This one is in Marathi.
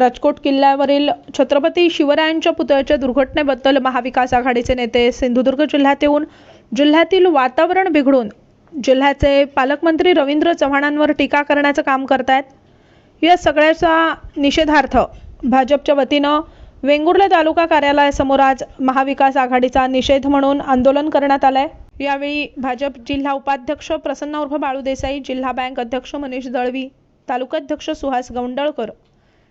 राजकोट किल्ल्यावरील छत्रपती शिवरायांच्या पुतळ्याच्या दुर्घटनेबद्दल महाविकास आघाडीचे नेते सिंधुदुर्ग जिल्ह्यात येऊन जिल्ह्यातील वातावरण बिघडून जिल्ह्याचे पालकमंत्री रवींद्र चव्हाणांवर टीका करण्याचं काम करतायत. या सगळ्याचा निषेधार्थ भाजपच्या वतीनं वेंगुर्ले तालुका कार्यालयासमोर आज महाविकास आघाडीचा निषेध म्हणून आंदोलन करण्यात आलंय. यावेळी भाजप जिल्हा उपाध्यक्ष प्रसन्न उर्फ बाळू देसाई जिल्हा बँक अध्यक्ष मनीष दळवी तालुकाध्यक्ष सुहास गौंडळकर